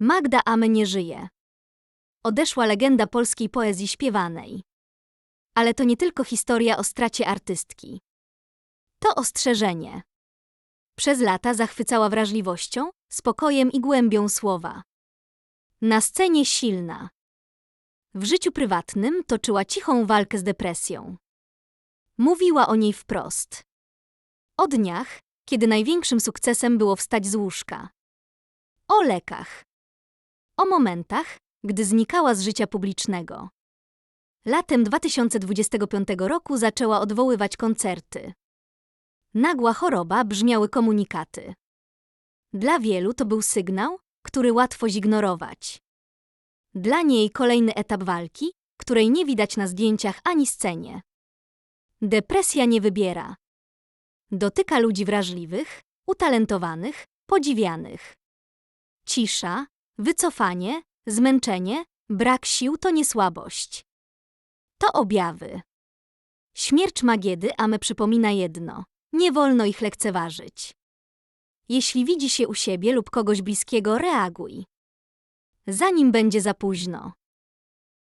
Magda Amy nie żyje. Odeszła legenda polskiej poezji śpiewanej. Ale to nie tylko historia o stracie artystki. To ostrzeżenie. Przez lata zachwycała wrażliwością, spokojem i głębią słowa. Na scenie silna. W życiu prywatnym toczyła cichą walkę z depresją. Mówiła o niej wprost. O dniach, kiedy największym sukcesem było wstać z łóżka. O lekach. O momentach, gdy znikała z życia publicznego. Latem 2025 roku zaczęła odwoływać koncerty. Nagła choroba brzmiały komunikaty. Dla wielu to był sygnał, który łatwo zignorować. Dla niej kolejny etap walki, której nie widać na zdjęciach ani scenie. Depresja nie wybiera. Dotyka ludzi wrażliwych, utalentowanych, podziwianych. Cisza, wycofanie, zmęczenie, brak sił to nie słabość. To objawy. Śmierć Magiedy Ame przypomina jedno. Nie wolno ich lekceważyć. Jeśli widzi się u siebie lub kogoś bliskiego, reaguj. Zanim będzie za późno.